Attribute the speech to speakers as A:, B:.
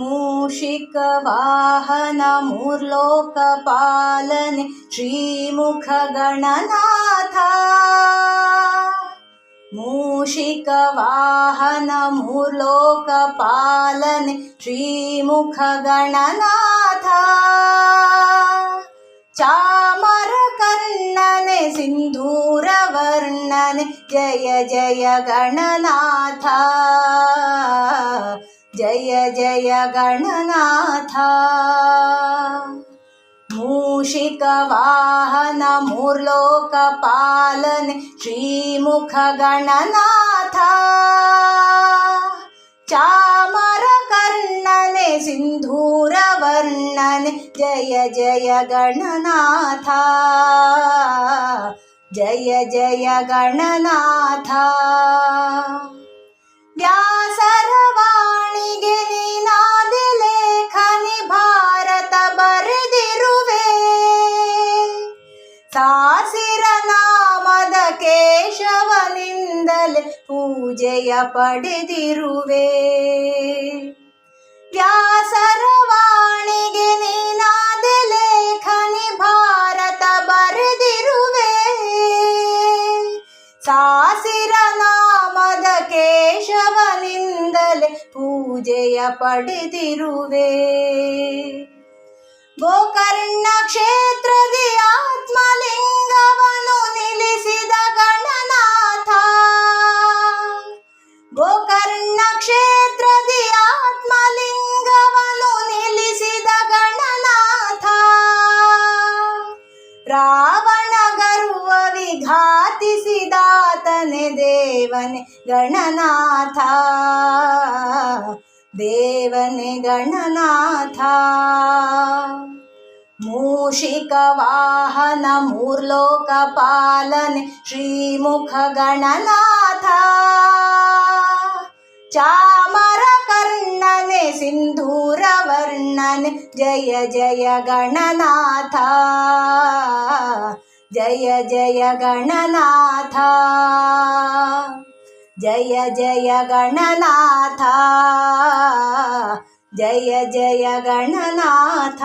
A: मूषिकवाहन मूर्लोकपालने श्रीमुखगणनाथा। मूषिकवाहन मूर्लोकपालने श्रीमुखगणनाथा। चामरकर्णने सिन्धूरवर्णने जय जय गणनाथ जय जय गणनाथा। मूषिकवाहन, मूर्लोकपालन, श्रीमुखगणनाथा। चामरकर्णने सिन्धूरवर्णने जय जय गणनाथ। जय जय गणनाथ। व्या ಕೇಶವನಿಂದಲೇ ಪೂಜೆಯ ಪಡೆದಿರುವೆ. ವ್ಯಾಸರವಾಣಿಗೆ ನೀನಾದ ಲೇಖನಿ ಭಾರತ ಬರೆದಿರುವೆ. ಸಾಸಿರ ನಾಮದ ಕೇಶವನಿಂದಲೇ ಪೂಜೆಯ ಪಡೆದಿರುವೆ. ಗೋಕರ್ಣ ಕ್ಷೇತ್ರದಿ भातिसिदातने देवन गणनाथ। देवन गणनाथ। गणनाथा गणनाथ। मूर्लोकपालन कर्णन सिंधूर वर्णन जय जय गणनाथा। जय जय गणनाथ जय जय गणनाथ जय जय गणनाथ